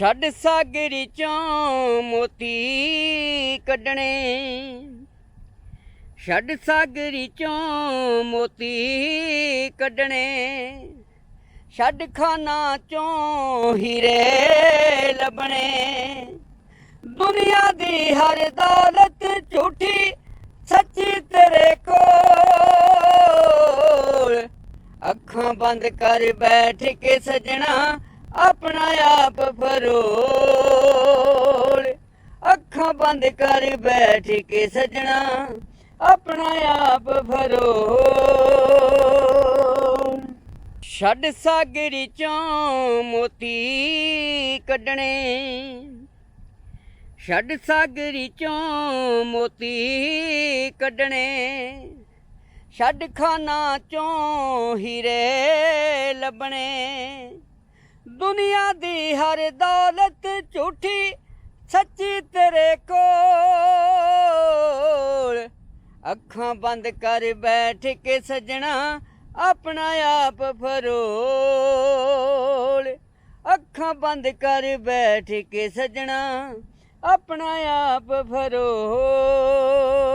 ਛੱਡ ਸਾਗਰੀ ਚੋਂ ਮੋਤੀ ਕੱਢਣੇ। ਛੱਡ ਸਾਗਰੀ ਚੋਂ ਮੋਤੀ ਕੱਢਣੇ। ਛੱਡ ਖਾਨਾ ਚੋਂ ਹੀਰੇ ਲੱਭਣੇ। ਦੁਨੀਆ ਦੀ ਹਰ ਦੌਲਤ ਝੂਠੀ, ਸੱਚੀ ਤੇਰੇ ਕੋਲ। ਅੱਖਾਂ ਬੰਦ ਕਰ ਬੈਠ ਕੇ ਸਜਣਾ ਆਪਣਾ ਆਪ ਫਰੋਲ ਅੱਖਾਂ ਬੰਦ ਕਰ ਬੈਠ ਕੇ ਸਜਣਾ, ਆਪਣਾ ਆਪ ਫਰੋਲ ਛੱਡ ਸਾਗਰੀ ਚੋਂ ਮੋਤੀ ਕੱਢਣੇ। ਛੱਡ ਸਾਗਰੀ ਚੋਂ ਮੋਤੀ ਕੱਢਣੇ। ਛੱਡ ਖਾਨਾ ਚੋਂ ਹੀਰੇ ਲੱਭਣੇ। ਦੁਨੀਆ ਦੀ ਹਰ ਦੌਲਤ ਝੂਠੀ, ਸੱਚੀ ਤੇਰੇ ਕੋਲ। ਅੱਖਾਂ ਬੰਦ ਕਰ ਬੈਠ ਕੇ ਸਜਣਾ ਆਪਣਾ ਆਪ ਫਰੋਲ। ਅੱਖਾਂ ਬੰਦ ਕਰ ਬੈਠ ਕੇ ਸਜਣਾ ਆਪਣਾ ਆਪ ਫਰੋਲ।